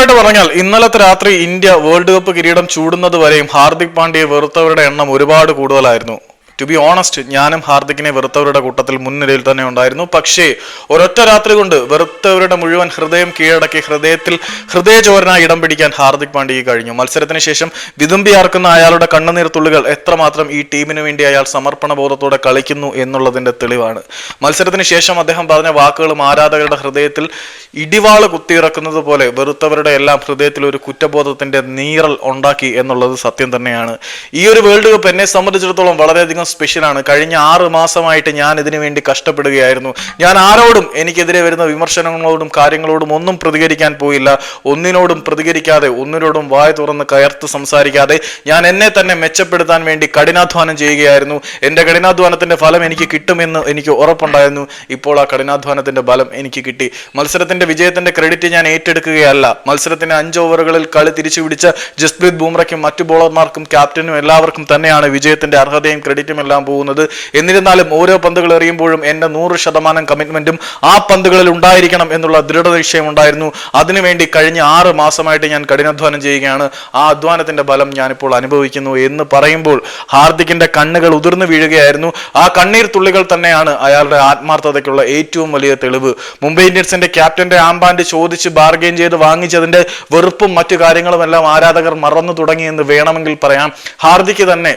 കൃത്യമായിട്ട് പറഞ്ഞാൽ ഇന്നലത്തെ രാത്രി ഇന്ത്യ വേൾഡ് കപ്പ് കിരീടം ചൂടുന്നത് വരെയും ഹാർദിക് പാണ്ഡ്യയെ വെറുത്തവരുടെ എണ്ണം ഒരുപാട് കൂടുതലായിരുന്നു. ടു ബി ഓണസ്റ്റ് ഞാനും ഹാർദിക്കിനെ വെറുത്തവരുടെ കൂട്ടത്തിൽ മുൻനിരയിൽ തന്നെ ഉണ്ടായിരുന്നു. പക്ഷേ ഒരൊറ്റ രാത്രി കൊണ്ട് വെറുത്തവരുടെ മുഴുവൻ ഹൃദയം കീഴടക്കി ഹൃദയത്തിൽ ഹൃദയചോരനായി ഇടം പിടിക്കാൻ ഹാർദിക് പാണ്ഡ്യയ്ക്ക് കഴിഞ്ഞു. മത്സരത്തിന് ശേഷം വിതുമ്പി ആർക്കുന്ന അയാളുടെ കണ്ണുനീർ തുള്ളികൾ എത്രമാത്രം ഈ ടീമിന് വേണ്ടി അയാൾ സമർപ്പണ ബോധത്തോടെ കളിക്കുന്നു എന്നുള്ളതിന്റെ തെളിവാണ്. മത്സരത്തിന് ശേഷം അദ്ദേഹം പറഞ്ഞ വാക്കുകളും ആരാധകരുടെ ഹൃദയത്തിൽ ഇടിവാൾ കുത്തിയിറക്കുന്നത് പോലെ വെറുത്തവരുടെ എല്ലാം ഹൃദയത്തിൽ ഒരു കുറ്റബോധത്തിന്റെ നീറൽ ഉണ്ടാക്കി എന്നുള്ളത് സത്യം തന്നെയാണ്. ഈ ഒരു വേൾഡ് കപ്പ് എന്നെ സംബന്ധിച്ചിടത്തോളം വളരെയധികം സ്പെഷ്യലാണ് കഴിഞ്ഞ ആറ് മാസമായിട്ട് ഞാൻ ഇതിനു വേണ്ടി കഷ്ടപ്പെടുകയായിരുന്നു. ഞാൻ ആരോടും എനിക്കെതിരെ വരുന്ന വിമർശനങ്ങളോടും കാര്യങ്ങളോടും ഒന്നും പ്രതികരിക്കാൻ പോയില്ല. ഒന്നിനോടും പ്രതികരിക്കാതെ ഒന്നിനോടും വായ തുറന്ന് കയർത്ത് സംസാരിക്കാതെ ഞാൻ എന്നെ തന്നെ മെച്ചപ്പെടുത്താൻ വേണ്ടി കഠിനാധ്വാനം ചെയ്യുകയായിരുന്നു. എന്റെ കഠിനാധ്വാനത്തിന്റെ ഫലം എനിക്ക് കിട്ടുമെന്ന് എനിക്ക് ഉറപ്പുണ്ടായിരുന്നു. ഇപ്പോൾ ആ കഠിനാധ്വാനത്തിന്റെ ഫലം എനിക്ക് കിട്ടി. മത്സരത്തിന്റെ വിജയത്തിന്റെ ക്രെഡിറ്റ് ഞാൻ ഏറ്റെടുക്കുകയല്ല. മത്സരത്തിന്റെ അഞ്ച് ഓവറുകളിൽ കളി തിരിച്ചു പിടിച്ച ജസ്പ്രീത് ബുംറയ്ക്കും മറ്റു ബോളർമാർക്കും ക്യാപ്റ്റനും എല്ലാവർക്കും തന്നെയാണ് വിജയത്തിന്റെ അർഹതയും ക്രെഡിറ്റും എല്ലാം പോകുന്നത്. എന്നിരുന്നാലും ഓരോ പന്തുകൾ എറിയുമ്പോഴും എന്റെ നൂറ് ശതമാനം കമ്മിറ്റ്മെന്റും ആ പന്തുകളിൽ ഉണ്ടായിരിക്കണം എന്നുള്ള ദൃഢനിശ്ചയം ഉണ്ടായിരുന്നു. അതിനുവേണ്ടി കഴിഞ്ഞ ആറ് മാസമായിട്ട് ഞാൻ കഠിനാധ്വാനം ചെയ്യുകയാണ്. ആ അധ്വാനത്തിന്റെ ഫലം ഞാനിപ്പോൾ അനുഭവിക്കുന്നു എന്ന് പറയുമ്പോൾ ഹാർദിക്കിന്റെ കണ്ണുകൾ ഉതിർന്നു വീഴുകയായിരുന്നു. ആ കണ്ണീർ തുള്ളികൾ തന്നെയാണ് അയാളുടെ ആത്മാർത്ഥതയ്ക്കുള്ള ഏറ്റവും വലിയ തെളിവ്. മുംബൈ ഇന്ത്യൻസിന്റെ ക്യാപ്റ്റന്റെ ആംബാൻഡ് ചോദിച്ച് ബാർഗെയിൻ ചെയ്ത് വാങ്ങിച്ചതിന്റെ വെറുപ്പും മറ്റു കാര്യങ്ങളും എല്ലാം ആരാധകർ മറന്നു തുടങ്ങിയെന്ന് വേണമെങ്കിൽ പറയാം. ഹാർദിക്ക് തന്നെ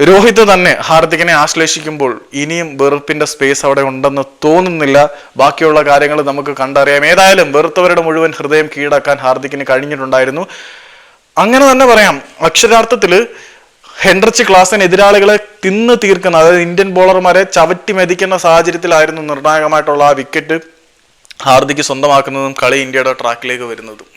രോഹിത് തന്നെ ഹാർദിക്കിനെ ആശ്ലേഷിക്കുമ്പോൾ ഇനിയും വെറുപ്പിന്റെ സ്പേസ് അവിടെ ഉണ്ടെന്ന് തോന്നുന്നില്ല. ബാക്കിയുള്ള കാര്യങ്ങൾ നമുക്ക് കണ്ടറിയാം. ഏതായാലും വെറുത്തവരുടെ മുഴുവൻ ഹൃദയം കീഴടക്കാൻ ഹാർദിക്കിന് കഴിഞ്ഞിട്ടുണ്ടായിരുന്നു. അങ്ങനെ തന്നെ പറയാം. അക്ഷരാർത്ഥത്തിൽ ഹെൻഡ്രിച്ച് ക്ലാസൻ എതിരാളികളെ തിന്ന് തീർക്കുന്ന അതായത് ഇന്ത്യൻ ബോളർമാരെ ചവറ്റി മെതിക്കുന്ന സാഹചര്യത്തിലായിരുന്നു നിർണായകമായിട്ടുള്ള ആ വിക്കറ്റ് ഹാർദിക്ക് സ്വന്തമാക്കുന്നതും കളി ഇന്ത്യയുടെ ട്രാക്കിലേക്ക് വരുന്നതും.